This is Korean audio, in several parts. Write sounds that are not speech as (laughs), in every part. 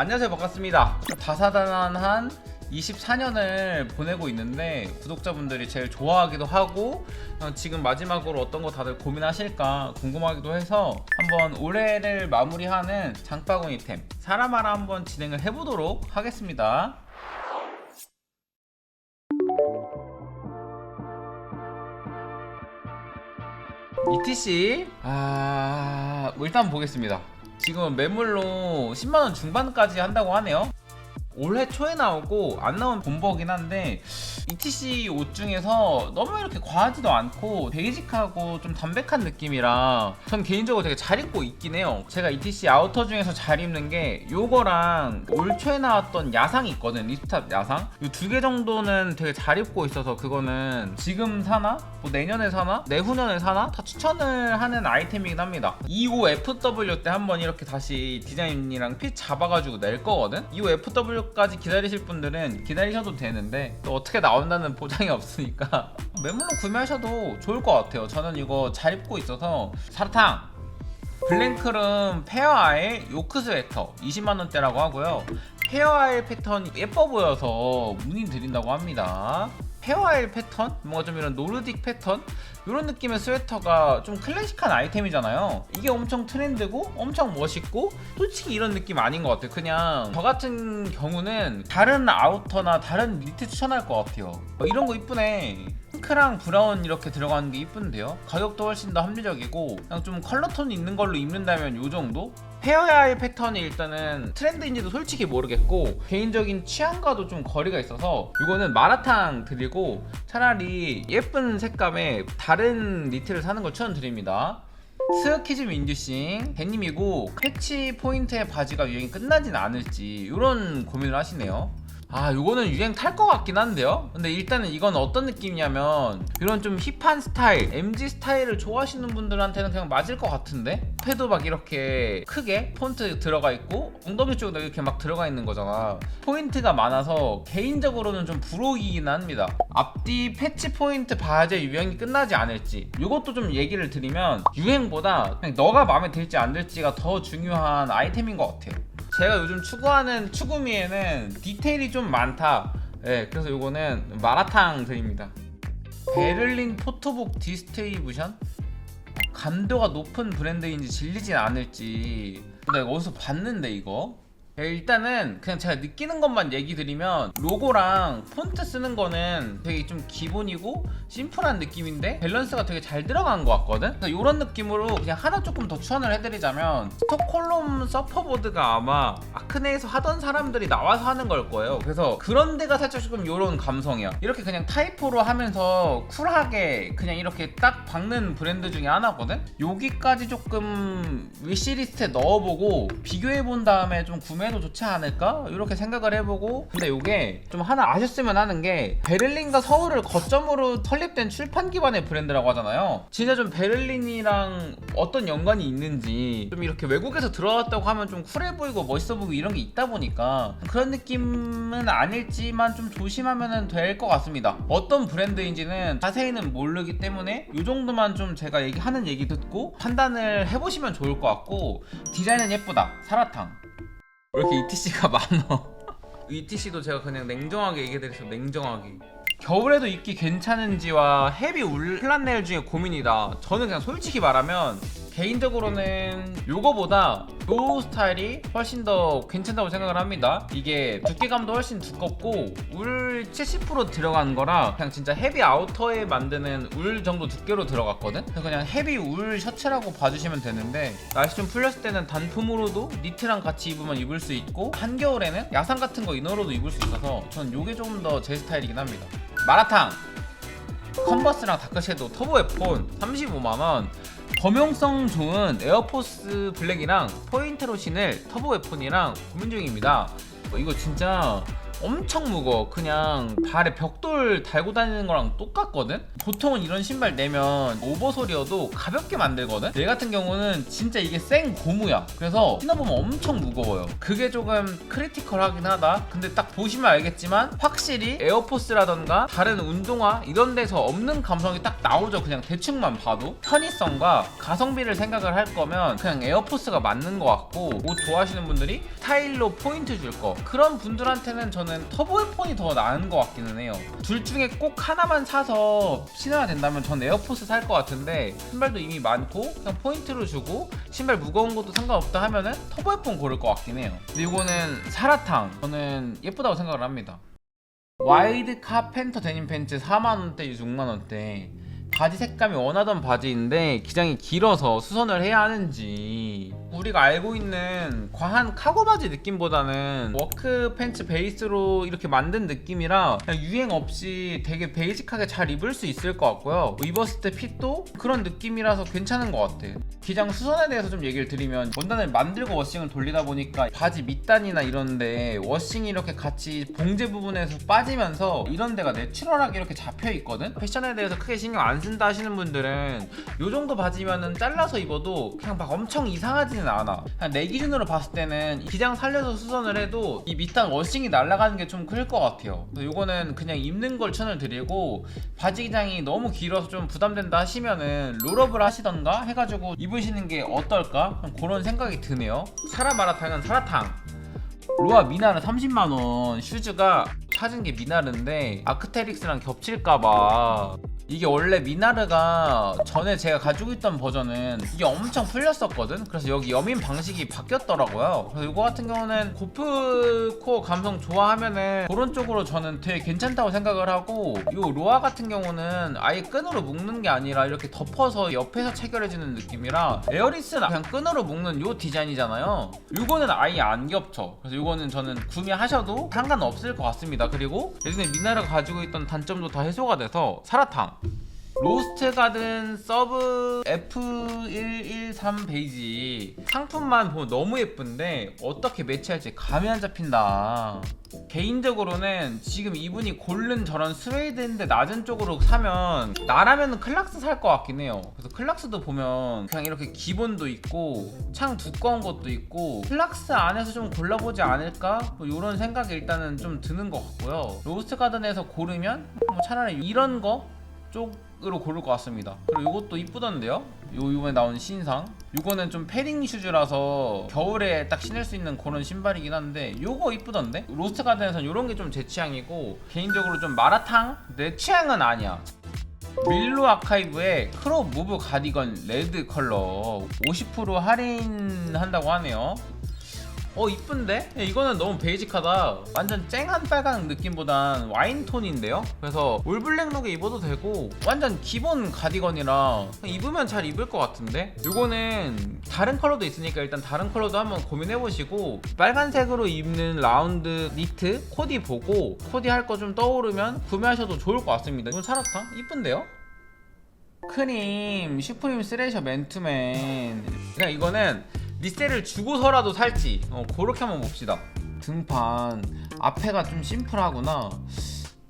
안녕하세요. 반갑습니다. 다사다난한 24년을 보내고 있는데 구독자분들이 제일 좋아하기도 하고 어, 지금 마지막으로 어떤 거 다들 고민하실까 궁금하기도 해서 한번 올해를 마무리하는 장바구니템 사람하라 한번 진행을 해보도록 하겠습니다. ETC 아... 뭐 일단 보겠습니다 지금 매물로 10만원 중반까지 한다고 하네요 올해 초에 나오고 안 나온 본버긴 한데 ETC 옷 중에서 너무 이렇게 과하지도 않고 베이직하고 좀 담백한 느낌이라 전 개인적으로 되게 잘 입고 있긴 해요 제가 ETC 아우터 중에서 잘 입는 게 요거랑 올 초에 나왔던 야상이 있거든 리스탑 야상 이 두 개 정도는 되게 잘 입고 있어서 그거는 지금 사나? 뭐 내년에 사나? 내후년에 사나? 다 추천을 하는 아이템이긴 합니다 25FW 때 한번 이렇게 다시 디자인이랑 핏 잡아가지고 낼 거거든 25FW 까지 기다리실 분들은 기다리셔도 되는데 또 어떻게 나온다는 보장이 (laughs) 없으니까 매물로 구매하셔도 좋을 것 같아요. 저는 이거 잘 입고 있어서 사탕! 블랭크름 페어아의 요크 스웨터 20만원대라고 하고요. 페어아일 패턴이 예뻐 보여서 문의 드린다고 합니다 페어아일 패턴? 뭔가 좀 이런 노르딕 패턴? 이런 느낌의 스웨터가 좀 클래식한 아이템이잖아요 이게 엄청 트렌드고 엄청 멋있고 솔직히 이런 느낌 아닌 것 같아요 그냥 저 같은 경우는 다른 아우터나 다른 니트 추천할 것 같아요 어, 이런 거 이쁘네 핑크랑 브라운 이렇게 들어가는 게 이쁜데요 가격도 훨씬 더 합리적이고 그냥 좀 컬러톤 있는 걸로 입는다면 요 정도? 페어야의 패턴이 일단은 트렌드인지도 솔직히 모르겠고 개인적인 취향과도 좀 거리가 있어서 이거는 마라탕 드리고 차라리 예쁜 색감의 다른 니트를 사는 걸 추천드립니다. 스키즘 인듀싱 데님이고 패치 포인트의 바지가 유행이 끝나진 않을지 이런 고민을 하시네요 아 요거는 유행 탈 것 같긴 한데요? 근데 일단은 이건 어떤 느낌이냐면 이런 좀 힙한 스타일 MG 스타일을 좋아하시는 분들한테는 그냥 맞을 것 같은데? 패도 막 이렇게 크게 폰트 들어가 있고 엉덩이 쪽에도 이렇게 막 들어가 있는 거잖아. 포인트가 많아서 개인적으로는 좀 부러이긴 합니다. 앞뒤 패치 포인트 바지의 유행이 끝나지 않을지. 이것도 좀 얘기를 드리면 유행보다 그냥 너가 마음에 들지 안 들지가 더 중요한 아이템인 것 같아요 제가 요즘 추구하는 추구미에는 디테일이 좀 많다. 네, 그래서 요거는 마라탕 드립니다. 베를린 포토북 디스트리뷰션? 감도가 높은 브랜드인지 질리진 않을지. 나 이거 어디서 봤는데 이거? 네, 일단은 그냥 제가 느끼는 것만 얘기 드리면 로고랑 폰트 쓰는 거는 되게 좀 기본이고 심플한 느낌인데 밸런스가 되게 잘 들어간 것 같거든? 그래서 이런 느낌으로 그냥 하나 조금 더 추천을 해드리자면 스톡홀름 서퍼보드가 아마 아크네에서 하던 사람들이 나와서 하는 걸 거예요 그래서 그런 데가 살짝 조금 이런 감성이야 이렇게 그냥 타이포로 하면서 쿨하게 그냥 이렇게 딱 박는 브랜드 중에 하나거든? 여기까지 조금 위시리스트에 넣어보고 비교해본 다음에 좀 구매 해도 좋지 않을까? 이렇게 생각을 해보고 근데 이게 좀 하나 아셨으면 하는 게 베를린과 서울을 거점으로 설립된 출판 기반의 브랜드라고 하잖아요. 진짜 좀 베를린이랑 어떤 연관이 있는지 좀 이렇게 외국에서 들어왔다고 하면 좀 쿨해 보이고 멋있어 보이고 이런 게 있다 보니까 그런 느낌은 아닐지만 좀 조심하면 될 것 같습니다. 어떤 브랜드인지는 자세히는 모르기 때문에 이 정도만 좀 제가 얘기하는 얘기 듣고 판단을 해보시면 좋을 것 같고 디자인은 예쁘다. 사라탕 왜 이렇게 ETC가 많어? (laughs) ETC도 제가 그냥 냉정하게 얘기해드려서 냉정하게. 겨울에도 입기 괜찮은지와 헤비 울 플란넬 중에 고민이다. 저는 그냥 솔직히 말하면 개인적으로는 요거보다 요 스타일이 훨씬 더 괜찮다고 생각을 합니다. 이게 두께감도 훨씬 두껍고 울 70% 들어간 거라 그냥 진짜 헤비 아우터에 만드는 울 정도 두께로 들어갔거든? 그래서 그냥 헤비 울 셔츠라고 봐주시면 되는데 날씨 좀 풀렸을 때는 단품으로도 니트랑 같이 입으면 입을 수 있고 한겨울에는 야상 같은 거 이너로도 입을 수 있어서 전 요게 조금 더제 스타일이긴 합니다. 마라탕! 컨버스랑 다크섀도우 터보 웨폰 35만원 범용성 좋은 에어포스 블랙이랑 포인트로 신을 터보 웨폰이랑 고민 중입니다. 어, 이거 진짜 엄청 무거워. 그냥 발에 벽돌 달고 다니는 거랑 똑같거든? 보통은 이런 신발 내면 오버솔이어도 가볍게 만들거든? 얘 같은 경우는 진짜 이게 생 고무야. 그래서 신어보면 엄청 무거워요. 그게 조금 크리티컬하긴 하다. 근데 딱 보시면 알겠지만 확실히 에어포스라던가 다른 운동화 이런 데서 없는 감성이 딱 나오죠. 그냥 대충만 봐도. 편의성과 가성비를 생각을 할 거면 그냥 에어포스가 맞는 것 같고 옷 좋아하시는 분들이 스타일로 포인트 줄 거. 그런 분들한테는 저는 터보 에폰이 더 나은 것 같기는 해요. 둘 중에 꼭 하나만 사서 신어야 된다면 전 에어포스 살 것 같은데 신발도 이미 많고 그냥 포인트로 주고 신발 무거운 것도 상관없다 하면은 터보 에폰 고를 것 같긴 해요. 근데 이거는 사라탕. 저는 예쁘다고 생각을 합니다. 와이드 카펜터 데님 팬츠 4만원대 6만원대. 바지 색감이 원하던 바지인데 기장이 길어서 수선을 해야 하는지 우리가 알고 있는 과한 카고 바지 느낌보다는 워크 팬츠 베이스로 이렇게 만든 느낌이라 유행 없이 되게 베이직하게 잘 입을 수 있을 것 같고요. 뭐 입었을 때 핏도 그런 느낌이라서 괜찮은 것 같아. 기장 수선에 대해서 좀 얘기를 드리면 원단을 만들고 워싱을 돌리다 보니까 바지 밑단이나 이런데 워싱이 이렇게 같이 봉제 부분에서 빠지면서 이런 데가 내추럴하게 이렇게 잡혀 있거든? 패션에 대해서 크게 신경 안 쓴다 하시는 분들은 요 정도 바지면은 잘라서 입어도 그냥 막 엄청 이상하 지는 않아 그냥 내 기준으로 봤을 때는 기장 살려서 수선을 해도 이 밑단 워싱이 날아가는 게 좀 클 것 같아요. 요거는 그냥 입는 걸 추천을 드리고 바지 기장이 너무 길어서 좀 부담된다 하시면은 롤업을 하시던가 해가지고 입으시는 게 어떨까? 그런 생각이 드네요. 사라 마라탕은 사라탕. 로아 미나르 30만원. 슈즈가 찾은 게 미나르인데 아크테릭스랑 겹칠까봐 이게 원래 미나르가 전에 제가 가지고 있던 버전은 이게 엄청 풀렸었거든? 그래서 여기 여민 방식이 바뀌었더라고요. 그래서 이거 같은 경우는 고프 코어 감성 좋아하면은 그런 쪽으로 저는 되게 괜찮다고 생각을 하고 이 로아 같은 경우는 아예 끈으로 묶는 게 아니라 이렇게 덮어서 옆에서 체결해주는 느낌이라 에어리스는 그냥 끈으로 묶는 이 디자인이잖아요. 이거는 아예 안 겹쳐. 그래서 이거는 저는 구매하셔도 상관없을 것 같습니다. 그리고 예전에 미나르가 가지고 있던 단점도 다 해소가 돼서 사라탕 로스트 가든 서브 F113 베이지 상품만 보면 너무 예쁜데 어떻게 매치할지 감이 안 잡힌다. 개인적으로는 지금 이분이 고른 저런 스웨이드인데 낮은 쪽으로 사면 나라면 클락스 살 것 같긴 해요. 그래서 클락스도 보면 그냥 이렇게 기본도 있고 창 두꺼운 것도 있고 클락스 안에서 좀 골라보지 않을까? 뭐 이런 생각이 일단은 좀 드는 것 같고요. 로스트 가든에서 고르면 뭐 차라리 이런 거 쪽으로 고를 것 같습니다. 그리고 이것도 이쁘던데요? 요 이번에 나온 신상. 요거는 좀 패딩 슈즈라서 겨울에 딱 신을 수 있는 그런 신발이긴 한데 요거 이쁘던데? 로스트 가든에선 요런 게 좀 제 취향이고 개인적으로 좀 마라탕 내 취향은 아니야. 밀로 아카이브의 크롭 무브 가디건 레드 컬러 50% 할인한다고 하네요. 어 이쁜데? 야, 이거는 너무 베이직하다 완전 쨍한 빨간 느낌보단 와인톤인데요? 그래서 올블랙 룩에 입어도 되고 완전 기본 가디건이라 입으면 잘 입을 것 같은데? 이거는 다른 컬러도 있으니까 일단 다른 컬러도 한번 고민해보시고 빨간색으로 입는 라운드 니트 코디 보고 코디 할 거 좀 떠오르면 구매하셔도 좋을 것 같습니다 이건 사라탕? 이쁜데요? 크림 슈프림 스레셔 맨투맨 그냥 이거는 리셀을 주고서라도 살지. 어 그렇게 한번 봅시다. 등판. 앞에가 좀 심플하구나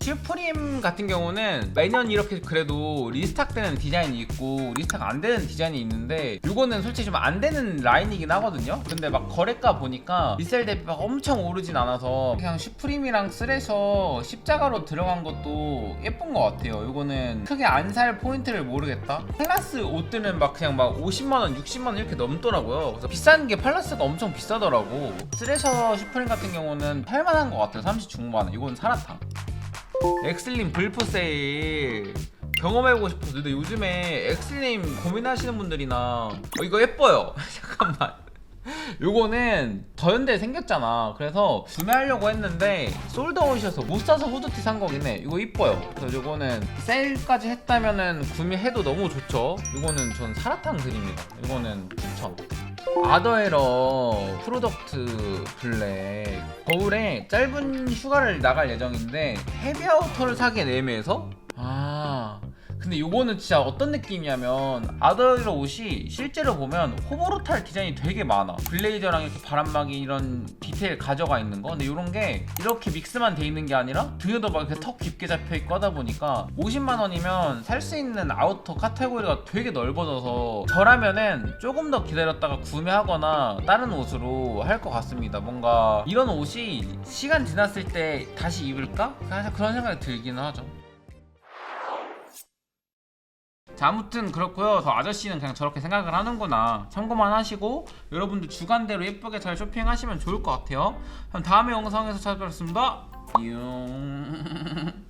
슈프림 같은 경우는 매년 이렇게 그래도 리스탁 되는 디자인이 있고 리스탁 안 되는 디자인이 있는데 이거는 솔직히 좀 안 되는 라인이긴 하거든요? 근데 막 거래가 보니까 리셀 대비 막 엄청 오르진 않아서 그냥 슈프림이랑 쓰레셔 십자가로 들어간 것도 예쁜 것 같아요. 이거는 크게 안 살 포인트를 모르겠다. 플러스 옷들은 막 그냥 막 50만원 60만원 이렇게 넘더라고요. 그래서 비싼 게 플러스가 엄청 비싸더라고. 쓰레셔 슈프림 같은 경우는 할만한 것 같아요. 30 중반은. 이건 사라탕 엑슬림 불프 세일. 경험해보고 싶어서. 근데 요즘에 엑슬림 고민하시는 분들이나 어, 이거 예뻐요. (laughs) 잠깐만. 요거는 더현대에 생겼잖아. 그래서 구매하려고 했는데 솔드아웃이어서 못 사서 후드티 산 거긴 해. 이거 이뻐요. 그래서 요거는 세일까지 했다면은 구매해도 너무 좋죠. 요거는 전 사라탕 드립니다. 요거는 추천 아더에러 프로덕트 블랙. 겨울에 짧은 휴가를 나갈 예정인데 헤비아우터를 사기엔 애매해서? 아 근데 요거는 진짜 어떤 느낌이냐면 아더이러 옷이 실제로 보면 호보르탈 디자인이 되게 많아. 블레이저랑 이렇게 바람막이 이런 디테일 가져가 있는 거. 근데 요런 게 이렇게 믹스만 돼 있는 게 아니라 등에도 막 이렇게 턱 깊게 잡혀 있고 하다 보니까 50만 원이면 살 수 있는 아우터 카테고리가 되게 넓어져서 저라면은 조금 더 기다렸다가 구매하거나 다른 옷으로 할 것 같습니다. 뭔가 이런 옷이 시간 지났을 때 다시 입을까? 그런 생각이 들기는 하죠 자 아무튼 그렇고요. 저 아저씨는 그냥 저렇게 생각을 하는구나. 참고만 하시고 여러분들 주간대로 예쁘게 잘 쇼핑하시면 좋을 것 같아요. 그럼 다음에 영상에서 찾아뵙겠습니다. 용 (laughs)